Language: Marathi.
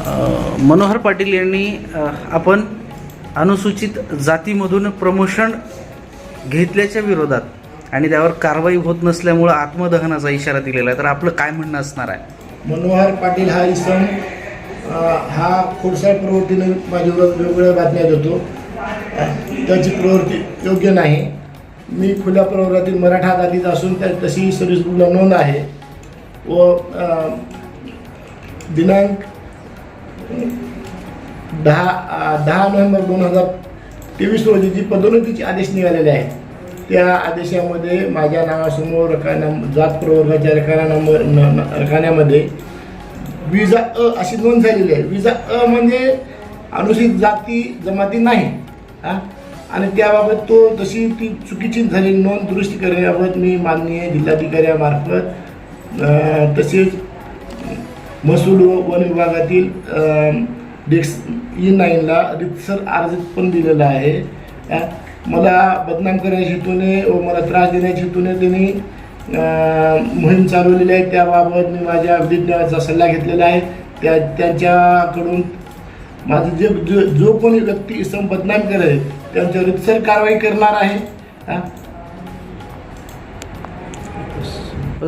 मनोहर पाटील यांनी आपण अनुसूचित जातीमधून प्रमोशन घेतल्याच्या विरोधात आणि त्यावर कारवाई होत नसल्यामुळं आत्मदहनाचा इशारा दिलेला आहे. तर आपलं काय म्हणणं असणार आहे? मनोहर पाटील हा इसम हा खोडसाळ प्रवृत्तीने माझ्यावर वेगवेगळ्या बातम्या देतो. त्याची प्रवृत्ती योग्य नाही. मी खुल्या प्रवर्गातील मराठा जातीत असून त्या तशी सर्व्हिस नोंद आहे. व दिनांक दहा दहा नोव्हेंबर दोन हजार तेवीस रोजी जी पदोन्नतीचे आदेश निघालेले आहेत त्या आदेशामध्ये माझ्या नावासमोर रकाना जात प्रवर्गाच्या रकाना नंबर न- रखान्यामध्ये रकान्यामध्ये विजा अ अशी नोंद झालेली आहे. विजा अ म्हणजे अनुसूचित जाती जमाती नाही हा? आणि त्याबाबत तो तशी ती चुकीची झालेली नोंद दुरुस्ती करण्याबाबत मी माननीय जिल्हाधिकाऱ्यामार्फत तसेच महसूल व वन विभागातील डेक्स ई नाईनला रितसर अर्ज पण दिलेला आहे. मला बदनाम करण्याच्या हेतूने व मला त्रास देण्याच्या हेतूने त्यांनी मोहीम चालवलेली आहे. त्याबाबत मी माझ्या विधिज्ञाचा सल्ला घेतलेला आहे. त्या त्यांच्याकडून माझं जे जो जो कोणी व्यक्ती इसम बदनाम करेल त्यांच्या रितसर कारवाई करणार आहे.